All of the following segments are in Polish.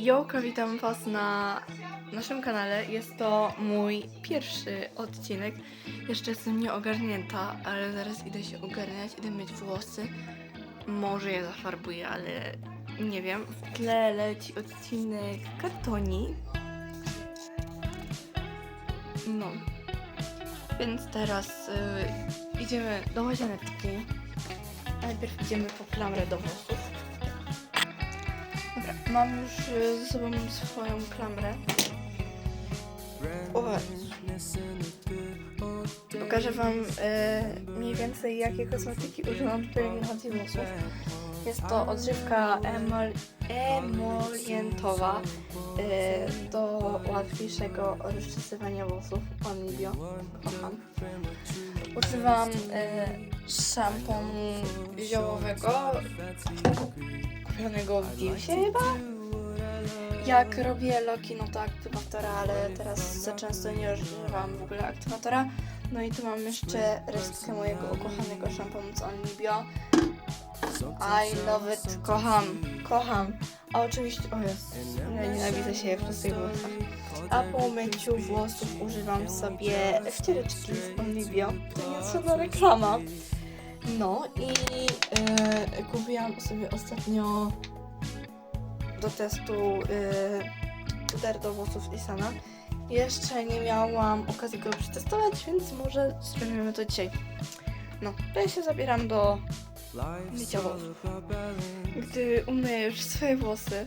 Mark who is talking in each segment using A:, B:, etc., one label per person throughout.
A: Joka, witam Was na naszym kanale. Jest to mój pierwszy odcinek. Jeszcze jestem nieogarnięta, ale zaraz idę się ogarniać, idę mieć włosy. Może je zafarbuję, ale nie wiem. W tle leci odcinek kartoni. No. Więc teraz y, idziemy do łazieneczki. Najpierw idziemy po klamrę do włosów. Dobra, mam już y, ze sobą swoją klamrę. O, pokażę wam y, mniej więcej jakie kosmetyki używam do pielęgnacji włosów. Jest to odżywka emol, emolientowa y, do łatwiejszego rozczesywania włosów. Onibio, kocham. Używam y, szamponu ziołowego kupionego w Dilsie chyba. Jak robię loki, no to aktywatora, ale teraz za często nie używam w ogóle aktywatora. No i tu mam jeszcze resztkę mojego ukochanego szamponu z Onibio. I love it, kocham, kocham. A oczywiście, o jest, ja nienawidzę się w prostych włosach. A po myciu włosów używam sobie wcieleczki z Onibio. To jest żadna reklama. No i e, kupiłam sobie ostatnio do testu e, puder do włosów Isana. Jeszcze nie miałam okazji go przetestować, więc może zrobimy to dzisiaj. No, to ja się zabieram do mycia włosów. Gdy umyję już swoje włosy,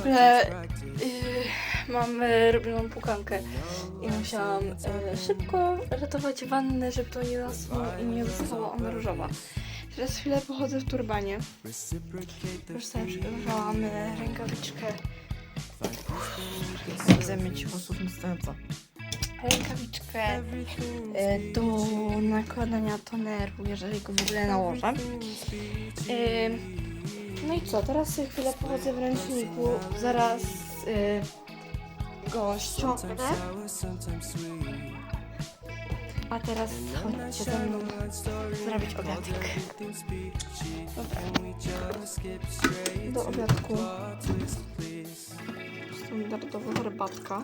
A: ogóle yy, mam e, robioną pukankę i musiałam e, szybko ratować wannę, żeby to nie zasło i nie została ona różowa. Teraz chwilę pochodzę w turbanie. Już sobie przygotowałam e, rękawiczkę.
B: Zamyć włosów następca.
A: Rękawiczkę e, do nakładania toneru, jeżeli go w ogóle nałożę. No i co, teraz sobie chwilę pochodzę w ręczniku, zaraz e, go ściągnę. A teraz chodźcie ze mną zrobić obiadek. Dobra. Do obiadku standardowa herbatka.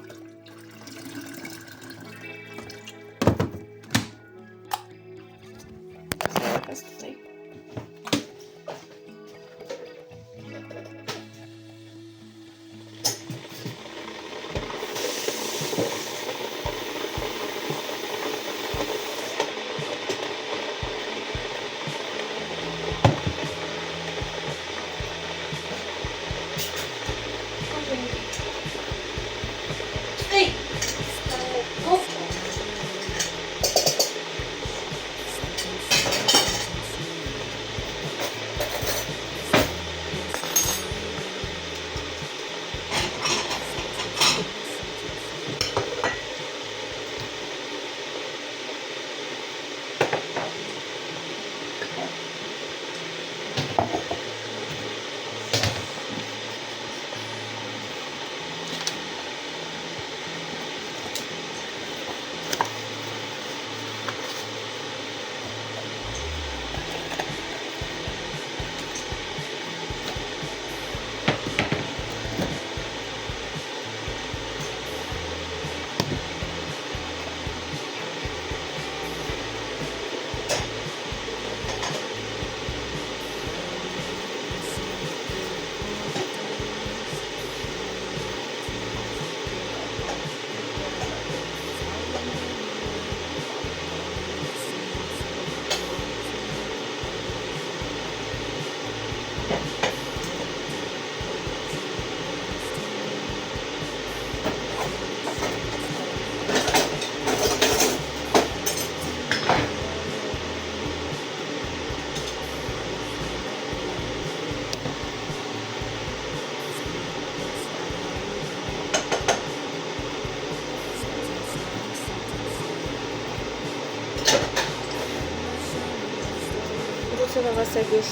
A: Jak już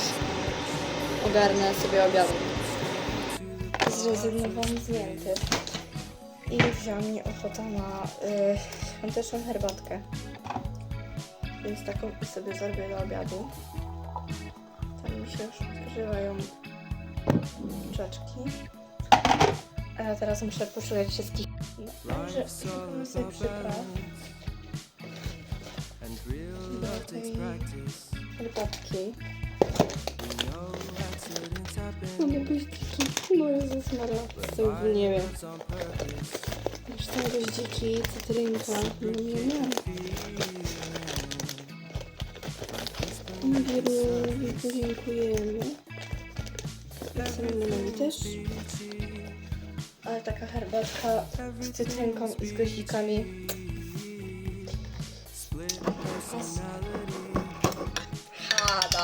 A: ogarnę sobie obiadek. Zrezygnowałam z mięty. I wzięła mnie ochota na y, świąteczną herbatkę. Więc taką i sobie zrobię do obiadu. Tam mi się już odgrzewają rzeczki. A teraz muszę poszukać wszystkich. Dobrze, szukamy sobie przypraw. Do tej herbatki. Mogę być taki, no Jezus Maria, to nie wiem. Już są goździki, cytrynka, no nie wiem. Wierułowi podziękujemy. Cynamonowi też. Ale taka herbatka z cytrynką i z goździkami.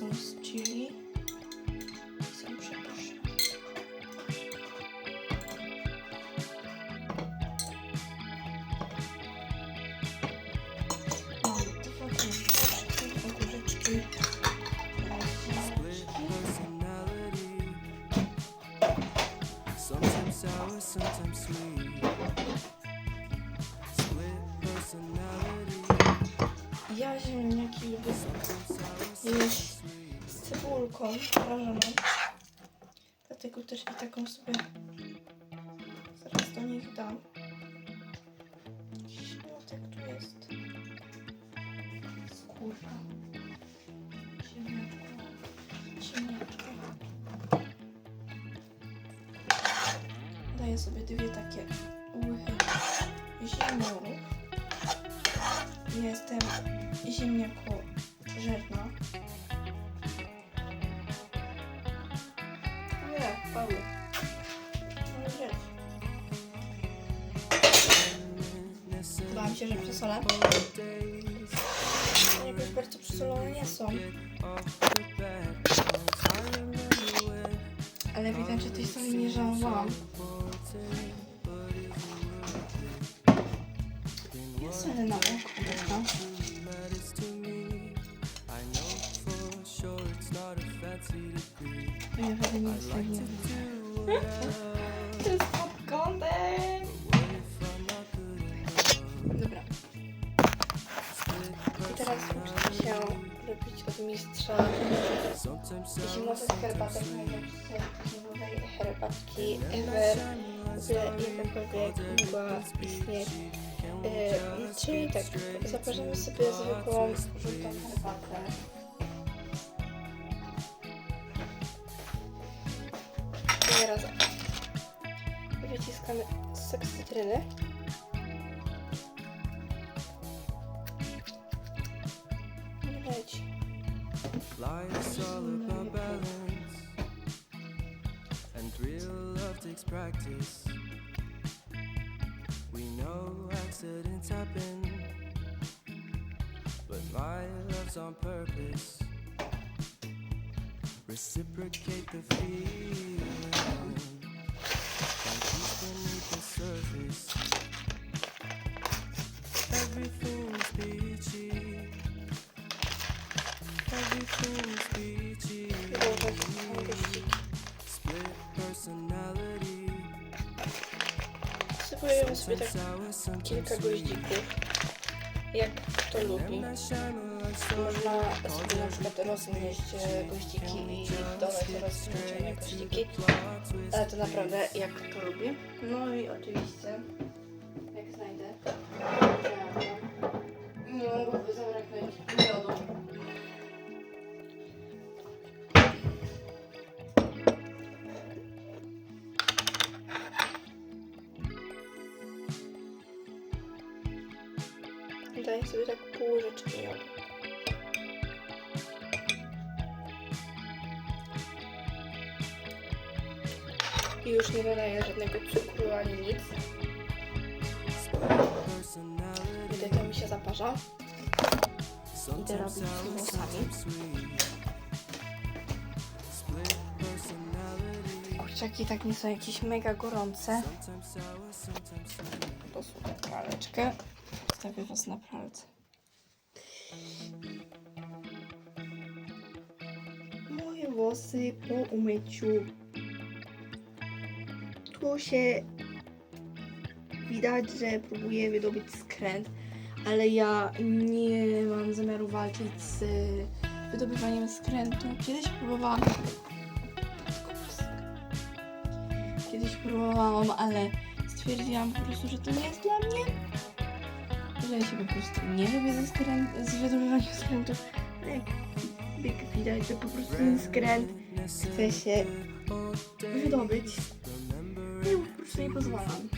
A: Rasmus, czyli
C: sam przepraszam. Sour, sometimes sweet. Split personality.
A: Ja ziemniaki lubię sobie. Z cebulką prażoną. Dlatego też i taką sobie zaraz do nich dam. Śmiatek tu jest. Skórka. Ziemniaczko. Ziemniaczko. Daję sobie dwie takie łychy ziemniorów. Jestem ziemniako Się, że przesolę. Jakoś bardzo przesolone nie są. Ale widać, że tej soli nie żałowałam. Ja solę na oko, nie
C: what I love,
A: To jest pod kątem. Mistrza zimowych herbatek, najlepszej zimowej herbatki ever, że jakakolwiek mogła istnieć. Yy, czyli tak, zaparzamy sobie zwykłą żółtą herbatę. I teraz wyciskamy sok cytryny.
C: On purpose. Reciprocate the feeling, and beneath the surface. Everything's peachy. Everything's peachy.
A: Wyłożę są gościki.
C: Split personality.
A: Sypujemy sobie tak
C: Sour, sometimes
A: kilka goździków, jak kto lubi. Można sobie na przykład roznieść e, goździki i dodać rozwinięcione goździki, ale to naprawdę jak kto lubi. No i oczywiście, jak znajdę, nie mogłoby zabraknąć Daję sobie tak pół łyżeczki. I już nie dodaję żadnego cukru ani nic. Gdy to mi się zaparza, idę robić z włosami. Kurczaki tak nie są jakieś mega gorące. Posłuchaj praleczkę. Stawię was na pralce. Moje włosy po umyciu. Tu się widać, że próbuję wydobyć skręt, ale ja nie mam zamiaru walczyć z wydobywaniem skrętu. Kiedyś próbowałam. Kiedyś próbowałam, ale stwierdziłam po prostu, że to nie jest dla mnie. Że ja się po prostu nie lubię ze skręt, z wydobywaniem skrętów. Ale jak, widać, że po prostu ten skręt chce się wydobyć. Mu po prostu nie pozwalam.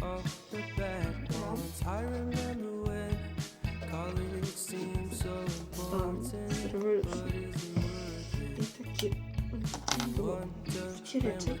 A: No. Zrobię i takie było wciereczek.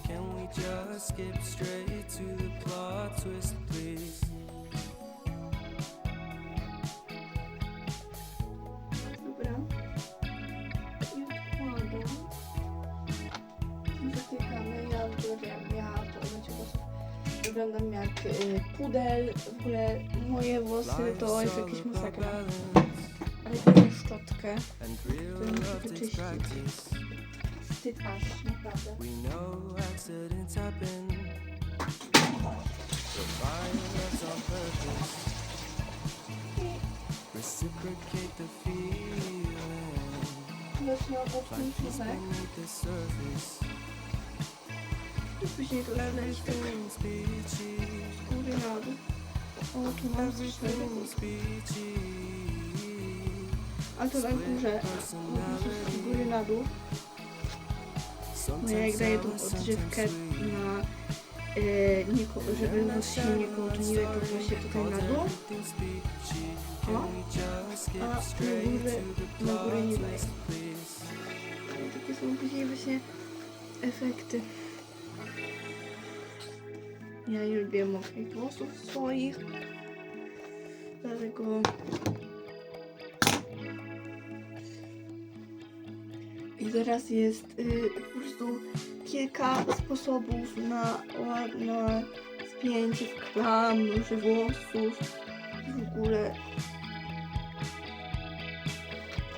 C: just skip straight to the plot twist, please?
A: Dobra. I odkładam. I Zatykamy. Ja ogólnie ja po umyciu włosów wyglądam jak y, pudel. W ogóle moje włosy to jest jakaś masakra. Ale biorę szczotkę. To muszę wyczyścić. Wstyd aż, naprawdę.
C: Müssen wir auf München weg? Du bist nicht unschlecht. Gute Namen.
A: Und du machst
C: es Also,
A: dann
C: kommst du. Gute
A: Namen. Później to leć
C: Everything's peachy.
A: z góry na dół. O, tu mam coś takiego.
C: Everything's peachy.
A: A to na górze. Po prostu z góry na dół. No ja jak daję tą odżywkę na nie, ko- żeby nos się nie kołtuniły, to właśnie tutaj na dół. O, a na górze, na górę nie daję. I takie są później właśnie efekty. Ja nie lubię mokrych włosów swoich. Dlatego I teraz jest y, po prostu kilka sposobów na ładne spięcie w klamrze włosów w ogóle.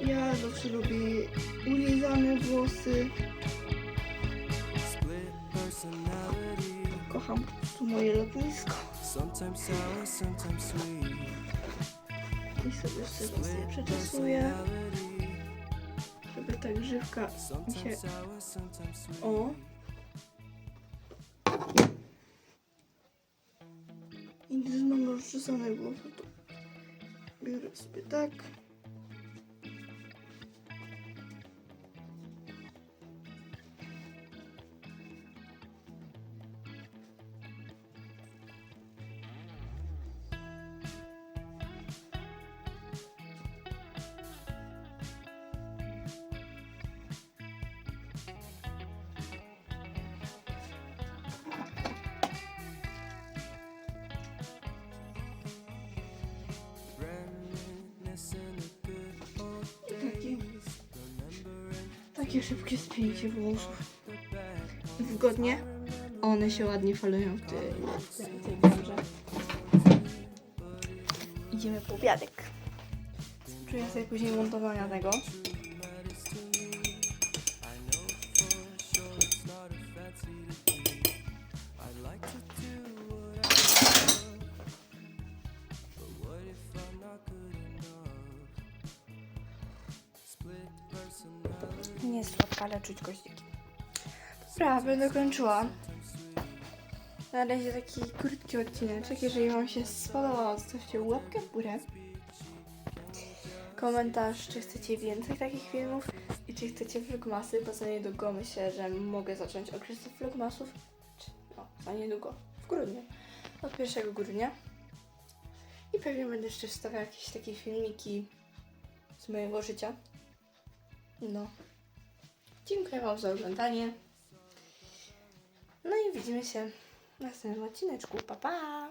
A: Ja zawsze lubię ulizane włosy. Kocham po prostu moje lotnisko. I sobie jeszcze raz je Так, живка. О. И не знаю, что
C: самое главное. Беру себе
A: так. Takie szybkie spięcie włosów. Wygodnie. One się ładnie falują w w tej. Idziemy po obiadek. Czuję sobie później montowania tego. Nie jest słodka, ale czuć goździki. Dobra, będę kończyła. Na razie taki krótki odcineczek. Jeżeli Wam się spodobał, zostawcie łapkę w górę. Komentarz, czy chcecie więcej takich filmów i czy chcecie vlogmasy, bo za niedługo myślę, że mogę zacząć okres vlogmasów. No, za niedługo. W grudniu. Od 1 grudnia. I pewnie będę jeszcze wstawiał jakieś takie filmiki z mojego życia. No. Dziękuję Wam za oglądanie. No i widzimy się w następnym odcineczku. Pa, pa!